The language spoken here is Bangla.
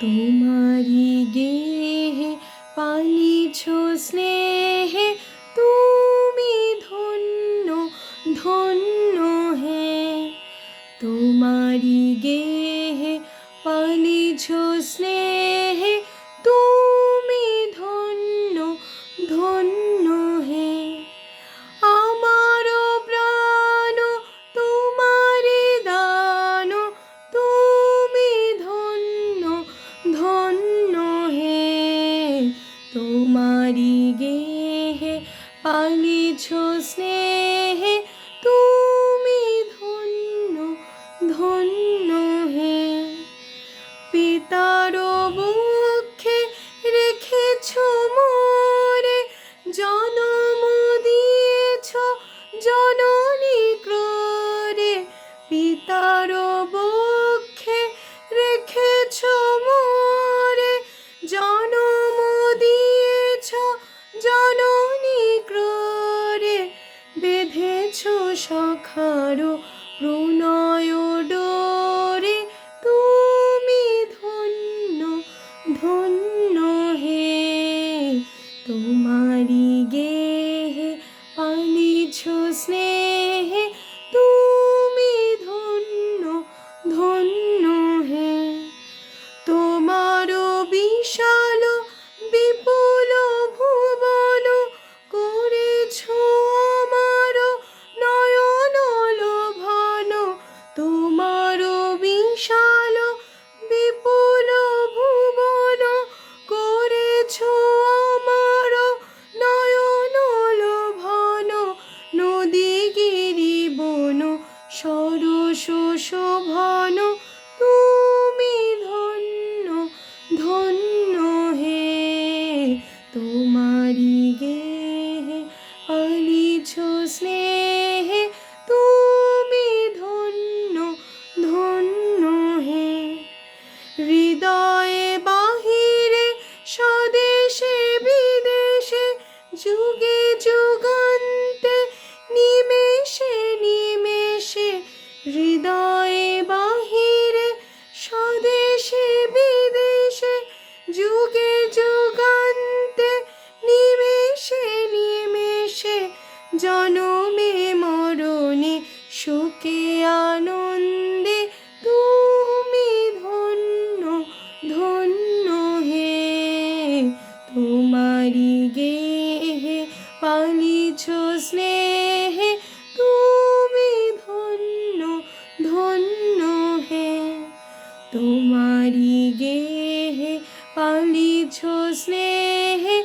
তোমারি গেহে পালিছো স্নেহে তুমি ধন্য ধন্য হে তোমারি গেহে পালিছো স্নেহে पालिछु स्नेहे জনমে মরণে সুখে আনন্দে তুমি ধন্য ধন্য হে। তোমারি গে হে পালিছ স্নেহে, তুমি ধন্য ধন্য হে। তোমারি গে হে পালিছ স্নেহে